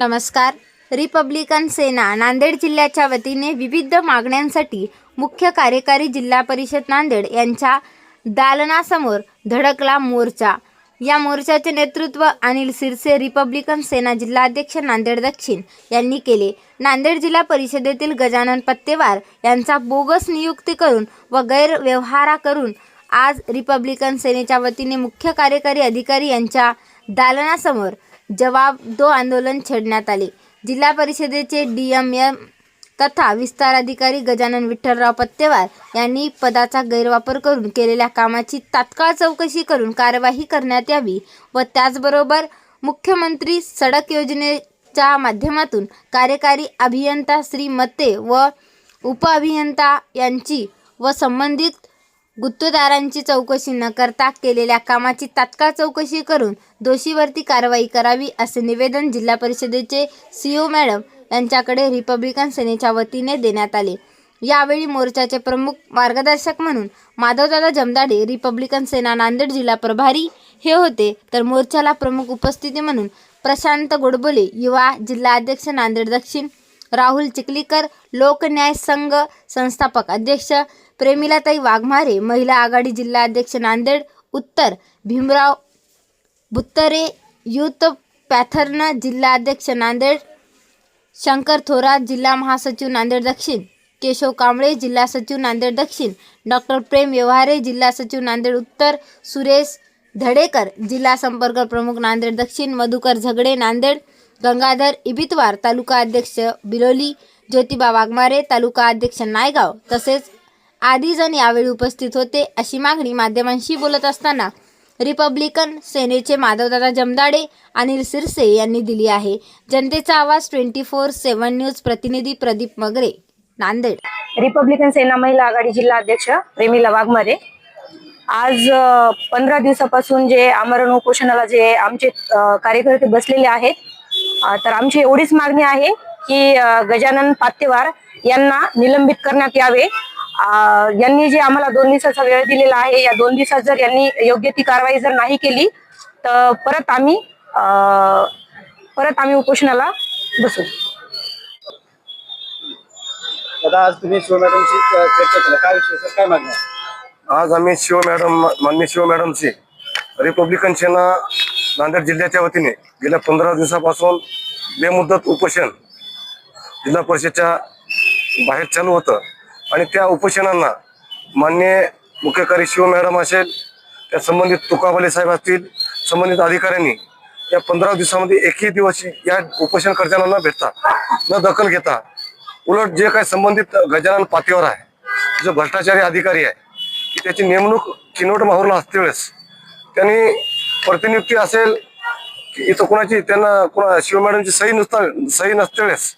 नमस्कार. रिपब्लिकन सेना नांदेड जिल्ह्याच्या वतीने विविध मागण्यांसाठी मुख्य कार्यकारी जिल्हा परिषद नांदेड यांच्या दालनासमोर धडकला मोर्चा. या मोर्चाचे नेतृत्व अनिल सिरसे रिपब्लिकन सेना जिल्हाध्यक्ष नांदेड दक्षिण यांनी केले. नांदेड जिल्हा परिषदेतील गजानन पत्तेवार यांचा बोगस नियुक्ती करून व गैरव्यवहारा करून आज रिपब्लिकन सेनेच्या वतीने मुख्य कार्यकारी अधिकारी यांच्या दालनासमोर जवाब दो आंदोलन छेडण्यात आले. जिल्हा परिषदेचे डी एम एम तथा विस्तार अधिकारी गजानन विठ्ठलराव पत्तेवार यांनी पदाचा गैरवापर करून केलेल्या कामाची तात्काळ चौकशी करून कार्यवाही करण्यात यावी व त्याचबरोबर मुख्यमंत्री सडक योजनेच्या माध्यमातून कार्यकारी अभियंता श्री मते व उपअभियंता यांची व संबंधित गुत्तेदारांची चौकशी न करता केलेल्या कामाची तात्काळ चौकशी करून दोषीवरती कारवाई करावी असे निवेदन जिल्हा परिषदेचे सीओ मॅडम यांच्याकडे रिपब्लिकन सेनेच्या वतीने देण्यात आले. यावेळी मोर्चाचे प्रमुख मार्गदर्शक म्हणून माधवदादा जमदाडे रिपब्लिकन सेना नांदेड जिल्हा प्रभारी हे होते. तर मोर्चाला प्रमुख उपस्थिती म्हणून प्रशांत गोडबोले युवा जिल्हा अध्यक्ष नांदेड दक्षिण राहुल चिखलीकर लोकन्याय संघ संस्थापक अध्यक्ष प्रेमिलाताई वाघमारे महिला आघाडी जिल्हा अध्यक्ष नांदेड उत्तर भीमराव बुत्तरे युथ पॅथर्न जिल्हा अध्यक्ष नांदेड शंकर थोरात जिल्हा महासचिव नांदेड दक्षिण केशव कांबळे जिल्हा सचिव नांदेड दक्षिण डॉक्टर प्रेम व्यवहारे जिल्हा सचिव नांदेड उत्तर सुरेश धडेकर जिल्हा संपर्क प्रमुख नांदेड दक्षिण मधुकर झगडे नांदेड गंगाधर इबितवार तालुका अध्यक्ष बिलोली ज्योतिबा वाघमारे तालुका अध्यक्ष नायगाव तसेच आदी जण यावेळी उपस्थित होते अशी मागणी माध्यमांशी बोलत असताना रिपब्लिकन सेनेचे माधवदादा जमदाडे अनिल सिरसे यांनी दिली आहे. जनतेचा आवाज ट्वेंटी फोर सेवन न्यूज प्रतिनिधी प्रदीप मगरे नांदेड. रिपब्लिकन सेना महिला आघाडी जिल्हा अध्यक्ष प्रेमिला वाघमारे. आज पंधरा दिवसापासून जे आमरण उपोषणाला जे आमचे कार्यकर्ते बसलेले आहेत तर आमची एवढीच मागणी आहे की गजानन पातेवार यांना निलंबित करण्यात यावे. यांनी जे आम्हाला दोन दिवसाचा वेळ दिलेला आहे या दोन दिवसात जर यांनी योग्य ती कारवाई जर नाही केली तर परत आम्ही अ, परत आम्ही उपोषणाला बसू. आज तुम्ही शिव मॅडमशी च- चर्चा केली. काय विषय? सर काय मागणी आहे? आज आम्ही शिव मॅडम माननीय शिव मॅडमची रिपब्लिकन सेना नांदेड जिल्ह्याच्या वतीने गेल्या पंधरा दिवसापासून बेमुदत उपोषण जिल्हा परिषदच्या बाहेर चालू होतं. आणि त्या उपोषणांना मान्य मुख्यकारी शिव मॅडम असेल त्या संबंधित तुकाबले साहेब असतील संबंधित अधिकाऱ्यांनी या पंधरा दिवसामध्ये एकही दिवस या उपोषणकर्त्यांना न भेटता न दखल घेता उलट जे काही संबंधित गजानन पातळीवर आहे जो भ्रष्टाचारी अधिकारी आहे त्याची नेमणूक चिनवट माहूरला असते वेळेस त्यांनी प्रतिनियुक्ती असेल की इथं कोणाची त्यांना कोणा शिव मॅडमची सही नसता सही नसतेच.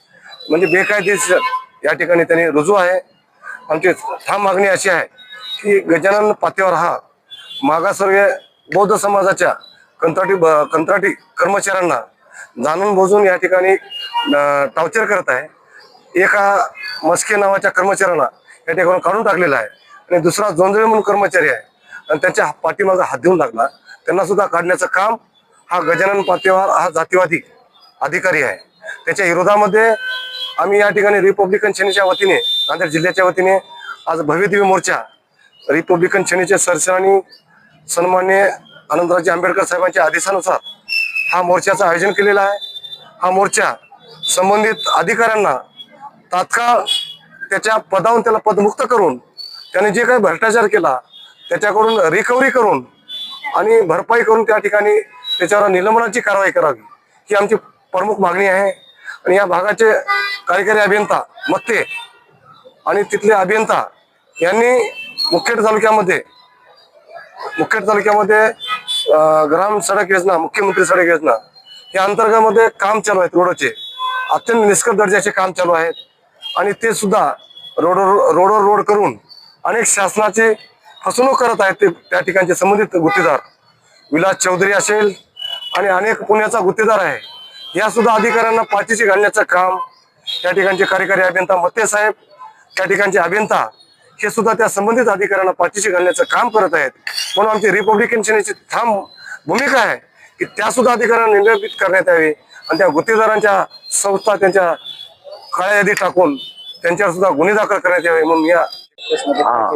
म्हणजे बेकायदेशीर या ठिकाणी त्यांनी रुजू आहे. आमची ठाम मागणी अशी आहे की गजानन पातेवर हा मागासवर्गीय बौद्ध समाजाच्या कंत्राटी ब- कंत्राटी कर्मचाऱ्यांना जाणून बुजून या ठिकाणी अं, टॉर्चर करत आहे. एका मस्के नावाच्या कर्मचाऱ्यांना या ठिकाणी काढून टाकलेला आहे. आणि दुसरा जोंजळे म्हणून कर्मचारी आहे. आणि त्यांच्या पाठीमागं हात देऊन लागला. त्यांना सुद्धा काढण्याचं काम हा गजानन पातेवार हा जातीवादी अधिकारी आहे. त्याच्या विरोधामध्ये आम्ही या ठिकाणी रिपब्लिकन सेनेच्या वतीने नांदेड जिल्ह्याच्या वतीने आज भव्यदिव्य मोर्चा रिपब्लिकन सेनेचे सरसेनानी सन्मान्य आनंदराजे आंबेडकर साहेबांच्या आदेशानुसार हा मोर्चाचं आयोजन केलेलं आहे. हा मोर्चा संबंधित अधिकाऱ्यांना तात्काळ त्याच्या पदावरून त्याला पदमुक्त करून त्याने जे काही भ्रष्टाचार केला त्याच्याकडून रिकव्हरी करून आणि भरपाई करून त्या ठिकाणी त्याच्यावर निलंबनाची कारवाई करावी. ही आमची प्रमुख मागणी आहे. आणि या भागाचे कार्यकारी अभियंता मत्ते आणि तिथले अभियंता यांनी मुखेड तालुक्यामध्ये मुखेड तालुक्यामध्ये ग्राम सडक योजना मुख्यमंत्री सडक योजना या अंतर्गतमध्ये काम चालू आहेत रोडचे. अत्यंत निष्कर्ष दर्जाचे काम चालू आहेत. आणि ते सुद्धा रोडवर रोडवर रोड करून अनेक शासनाचे फसवणूक करत आहेत ते त्या ठिकाणचे संबंधित गुत्तेदार. विलास चौधरी असेल आणि अनेक पुण्याचा गुत्तेदार आहे. या सुद्धा अधिकाऱ्यांना पाठीशी घालण्याचं काम त्या ठिकाणचे कार्यकारी अभियंता मत्ते साहेब त्या ठिकाणचे अभियंता हे सुद्धा त्या संबंधित अधिकाऱ्यांना पाठीशी घालण्याचं काम करत आहेत. म्हणून आमची रिपब्लिकन सेनेची ठाम भूमिका आहे की त्या सुद्धा अधिकाऱ्यांना निलंबित करण्यात यावी आणि त्या गुत्तेदारांच्या संस्था त्यांच्या काळ्या यादी टाकून त्यांच्यावर सुद्धा गुन्हे दाखल करण्यात यावे म्हणून या हा.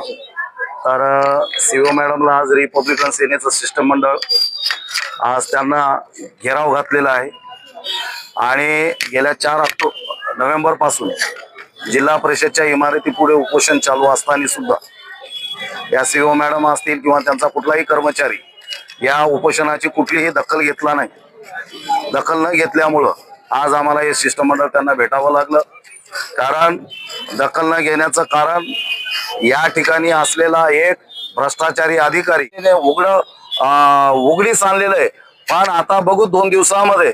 तर सीओ मॅडमला आज रिपब्लिकन सेनेचं शिष्टमंडळ आज त्यांना घेराव घातलेला आहे. आणि गेल्या चार ऑक्टो नोव्हेंबरपासून जिल्हा परिषदच्या इमारती पुढे उपोषण चालू असताना सुद्धा या सीओ मॅडम असतील किंवा त्यांचा कुठलाही कर्मचारी या उपोषणाची कुठलीही दखल घेतला नाही. दखल न घेतल्यामुळं आज आम्हाला हे शिष्टमंडळ त्यांना भेटावं लागलं. कारण दखल न घेण्याचं कारण या ठिकाणी असलेला एक भ्रष्टाचारी अधिकारी उघड उघडीस आणलेलं आहे. पण आता बघू दोन दिवसामध्ये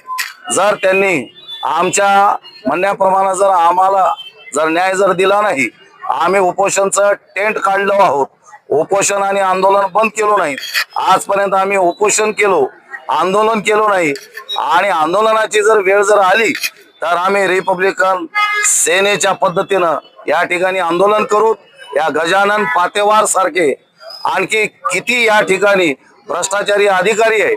जर त्यांनी आमच्या म्हणण्याप्रमाणे जर आम्हाला जर न्याय जर दिला नाही आम्ही उपोषणचं टेंट काढलो आहोत. उपोषण आणि आंदोलन बंद केलो नाही. आजपर्यंत आम्ही उपोषण केलो आंदोलन केलो नाही. आणि आंदोलनाची जर वेळ जर आली तर आम्ही रिपब्लिकन सेनेच्या पद्धतीनं या ठिकाणी आंदोलन करू या गजानन पातेवार सारखे आणखी किती या ठिकाणी भ्रष्टाचारी अधिकारी आहेत.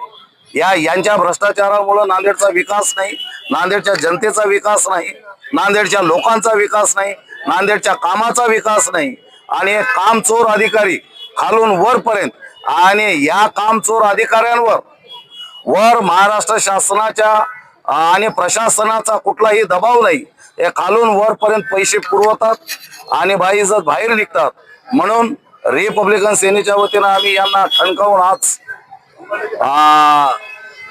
या यांच्या भ्रष्टाचारामुळे नांदेडचा विकास नाही नांदेडच्या जनतेचा विकास नाही नांदेडच्या लोकांचा विकास नाही नांदेडच्या कामाचा विकास नाही. आणि हे कामचोर अधिकारी खालून वरपर्यंत आणि या कामचोर अधिकाऱ्यांवर वर महाराष्ट्र शासनाच्या आणि प्रशासनाचा कुठलाही दबाव नाही. हे खालून वरपर्यंत पैसे पुरवतात आणि बाई जर बाहेर निघतात. म्हणून रिपब्लिकन सेनेच्या वतीनं आम्ही यांना ठणकावून आज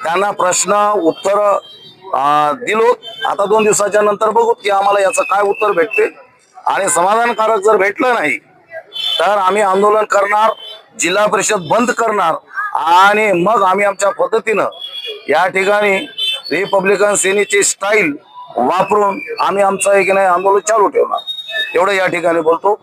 त्यांना प्रश्न उत्तर दिलो. आता दोन दिवसाच्या नंतर बघू की आम्हाला याचं काय उत्तर भेटते. आणि समाधानकारक जर भेटलं नाही तर आम्ही आंदोलन करणार जिल्हा परिषद बंद करणार आणि मग आम्ही आमच्या पद्धतीनं या ठिकाणी रिपब्लिकन सेनेची स्टाईल वापरून आम्ही आमचं एक नाही आंदोलन चालू ठेवणार. एवढं या ठिकाणी बोलतो.